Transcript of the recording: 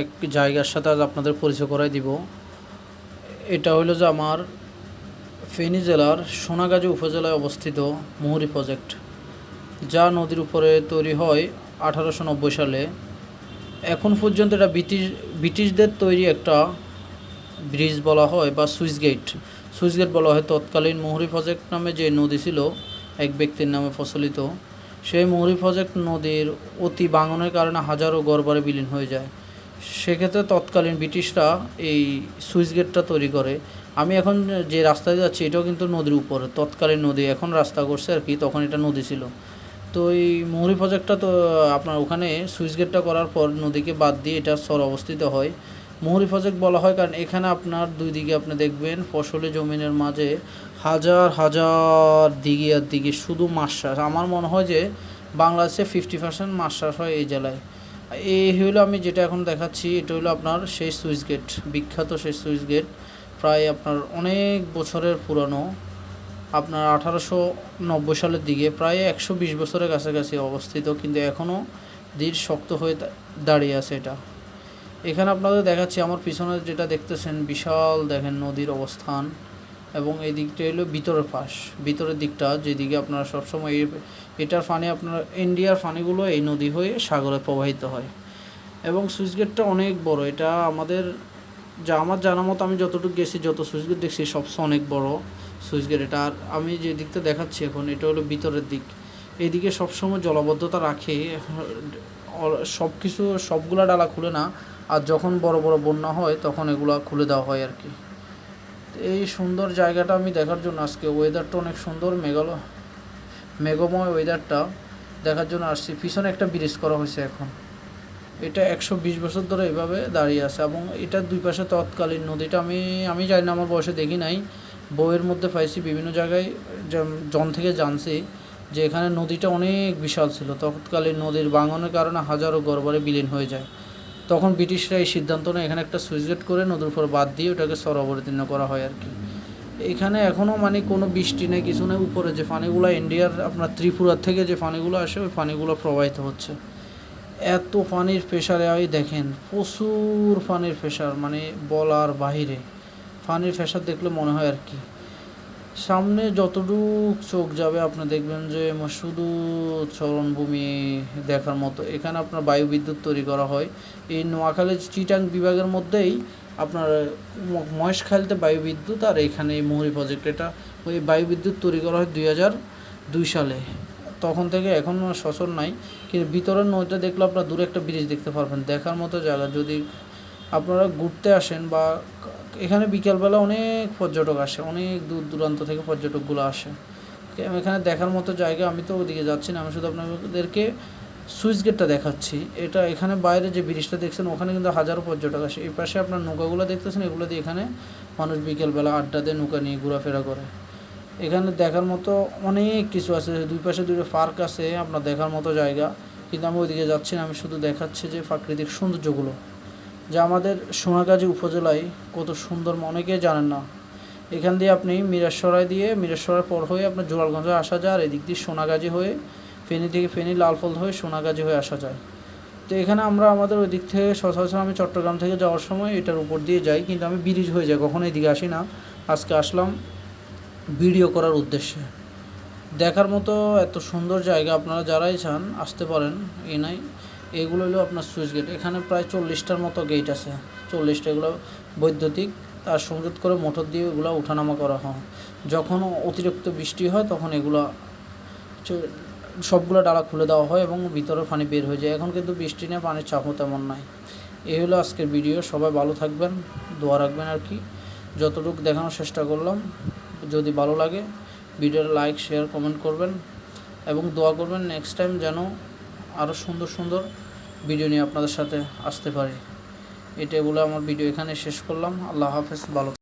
এক জায়গার সাথে আজ আপনাদের পরিচয় করাই দিব। এটা হলো যে আমার ফেনী জেলার সোনাগাজী উপজেলায় অবস্থিত মুহুরী প্রজেক্ট। যা নদীর উপরে তৈরি হয় আঠারোশো নব্বই সালে। এখন পর্যন্ত এটা ব্রিটিশ, ব্রিটিশদের তৈরি একটা ব্রিজ বলা হয় বা সুইচ গেট। সুইচ গেট বলা হয় তৎকালীন মুহুরী প্রজেক্ট নামে যে নদী ছিল, এক ব্যক্তির নামে প্রচলিত। সেই মুহুরী প্রজেক্ট নদীর অতি বাঙনের কারণে হাজারো গড়বারে বিলীন হয়ে যায়। সেক্ষেত্রে তৎকালীন ব্রিটিশরা এই সুইচ গেটটা তৈরি করে। আমি এখন যে রাস্তায় যাচ্ছি, এটাও কিন্তু নদীর উপরে, তৎকালীন নদী। এখন রাস্তা করছে আর কি, তখন এটা নদী ছিল। তো এই মুহুরী প্রজেক্টটা তো, আপনার ওখানে সুইচ গেটটা করার পর নদীকে বাদ দিয়ে এটা সর অবস্থিত হয়। মুহুরী প্রজেক্ট বলা হয় কারণ এখানে আপনার দুই দিকে আপনি দেখবেন, ফসলি জমিনের মাঝে হাজার হাজার দিঘি আর দিঘি, শুধু মাছ চাষ। আমার মনে হয় যে বাংলাদেশে ফিফটি পার্সেন্ট মাছ চাষ হয় এই জেলায়। এই হলো আমি যেটা এখন দেখাচ্ছি, এটা হলো আপনার সেই সুইচ গেট, বিখ্যাত সেই সুইচ গেট, প্রায় আপনার অনেক বছরের পুরনো, আপনার আঠারোশো নব্বই সালের দিকে, প্রায় একশো বিশ বছরের কাছাকাছি অবস্থিত, কিন্তু এখনও দৃঢ় শক্ত হয়ে দাঁড়িয়ে আছে এটা। এখানে আপনাদের দেখাচ্ছি, আমার পিছনে যেটা দেখতেছেন, বিশাল দেখেন নদীর অবস্থান। এবং এই দিকটা হলো ভিতরের পাশ ভিতরের দিকটা যেদিকে আপনারা সবসময় এটার পানি আপনার, ইন্ডিয়ার পানিগুলো এই নদী হয়ে সাগরে প্রবাহিত হয়। এবং সুইচ গেটটা অনেক বড়। এটা আমাদের যা, আমার জানা মতো আমি যতটুকু গেছি, যত সুইচ গেট দেখছি সবচেয়ে অনেক বড় সুইচ গেট। এটা আর আমি যে দিকটা দেখাচ্ছি এখন, এটা হলো ভিতরের দিক। এদিকে সবসময় জলাবদ্ধতা রাখে সব কিছু সবগুলা ডালা খুলে না। আর যখন বড় বড় বন্যা হয়, তখন এগুলা খুলে দেওয়া হয় আর কি। এই সুন্দর জায়গাটা আমি দেখার জন্য আজকে। ওয়েদারটা অনেক সুন্দর মেঘাল মেঘময় ওয়েদারটা দেখার জন্য আসছি। পিছনে একটা ব্রিজ করা হয়েছে এখন। এটা একশো বিশ বছর ধরে এভাবে দাঁড়িয়ে আছে এবং এটার দুই পাশে তৎকালীন নদীটা। আমি আমি জানি না, আমার বয়সে দেখি নাই। বইয়ের মধ্যে পাইছি বিভিন্ন জায়গায় জন থেকে জানছি যে এখানে নদীটা অনেক বিশাল ছিল। তৎকালীন নদীর বাঙনের কারণে হাজারো গড়বারে বিলীন হয়ে যায়। তখন ব্রিটিশরা এই সিদ্ধান্ত নেয়, এখানে একটা সুইচ গেট করে নদীর উপর বাদ দিয়ে ওটাকে সর অবতীর্ণ করা হয় আর কি। এখানে এখনও মানে কোনো বৃষ্টি নেই, কিছু নেই, উপরে যে পানিগুলো, ইন্ডিয়ার আপনার ত্রিপুরার থেকে যে পানিগুলো আসে, ওই পানিগুলো প্রবাহিত হচ্ছে। এত পানির প্রেশারে ওই দেখেন, প্রচুর পানির প্রেশার মানে বলার বাহিরে। পানির প্রেশার দেখলে মনে হয় আর কি। সামনে যতটুক চোখ যাবে আপনি দেখবেন যে শুধু চরণভূমি দেখার মতো। এখানে আপনার বায়ু বিদ্যুৎ তৈরি করা হয়। এই নোয়াখালী চিটাং বিভাগের মধ্যেই আপনার মহেশখালীতে বায়ু বিদ্যুৎ আর এখানে এই মুহুরী প্রজেক্ট এটা। ওই বায়ু বিদ্যুৎ তৈরি করা হয় দুই হাজার দুই সালে। তখন থেকে এখন সচল নাই। কিন্তু ভিতরের নদীটা দেখলে আপনার দূরে একটা ব্রিজ দেখতে পারবেন। দেখার মতো জায়গা। যদি আপনারা ঘুরতে আসেন বা এখানে বিকেলবেলা অনেক পর্যটক আসে, অনেক দূর দূরান্ত থেকে পর্যটকগুলো আসে। এখানে দেখার মতো জায়গা, আমি তো ওদিকে যাচ্ছি না, আমি শুধু আপনাদেরকে সুইচ গেটটা দেখাচ্ছি। এটা এখানে বাইরে যে ব্রিজটা দেখছেন, ওখানে কিন্তু হাজারো পর্যটক আসে। এই পাশে আপনার নৌকাগুলো দেখতেছেন, এগুলো দিয়ে এখানে মানুষ বিকেলবেলা আড্ডা দিয়ে, নৌকা নিয়ে ঘোরাফেরা করে। এখানে দেখার মতো অনেক কিছু আছে, দুই পাশে দুটো পার্ক আছে, আপনার দেখার মতো জায়গা। কিন্তু আমি ওইদিকে যাচ্ছি না, আমি শুধু দেখাচ্ছি যে প্রাকৃতিক সৌন্দর্যগুলো। যা আমাদের সোনাগাজী উপজেলায় কত সুন্দর অনেকে জানেন না। এখান দিয়ে আপনি মিরাসরাই দিয়ে মিরাসরাই পর হয়ে আপনার জোরালগঞ্জে আসা যায়, আর এদিক দিয়ে সোনাগাজী হয়ে, ফেনী থেকে ফেনী লালফল হয়ে সোনাগাজী হয়ে আসা যায়। তো এখানে আমরা আমাদের ওই দিক থেকে সচরাচর আমি চট্টগ্রাম থেকে যাওয়ার সময় এটার উপর দিয়ে যাই, কিন্তু আমি ব্রিজ হয়ে যাই, কখনো এদিকে আসি না। আজকে আসলাম ভিডিও করার উদ্দেশ্যে। দেখার মতো এত সুন্দর জায়গা আপনারা যারাই চান, আসতে পারেন এই নাই। এগুলো হলো আপনার সুইচ গেট। এখানে প্রায় চল্লিশটার মতো গেট আছে। চল্লিশটা এগুলো বৈদ্যুতিক। তার সংযোগ করে মোটর দিয়ে এগুলো ওঠানামা করা হয়। যখন অতিরিক্ত বৃষ্টি হয়, তখন এগুলো সবগুলো ডালা খুলে দেওয়া হয় এবং ভিতরে পানি বের হয়ে যায়। এখন কিন্তু বৃষ্টি নিয়ে পানির চাপও তেমন নাই। এই হলো আজকের ভিডিও। সবাই ভালো থাকবেন, দোয়া রাখবেন আর কি। যতটুকু দেখানোর চেষ্টা করলাম, যদি ভালো লাগে, ভিডিওর লাইক, শেয়ার, কমেন্ট করবেন। এবং দোয়া করবেন নেক্সট টাইম যেন আরও সুন্দর সুন্দর ভিডিও নিয়ে আপনাদের সাথে আসতে পারি। এটা বলে আমার ভিডিও এখানে শেষ করলাম। আল্লাহ হাফেজ, ভালো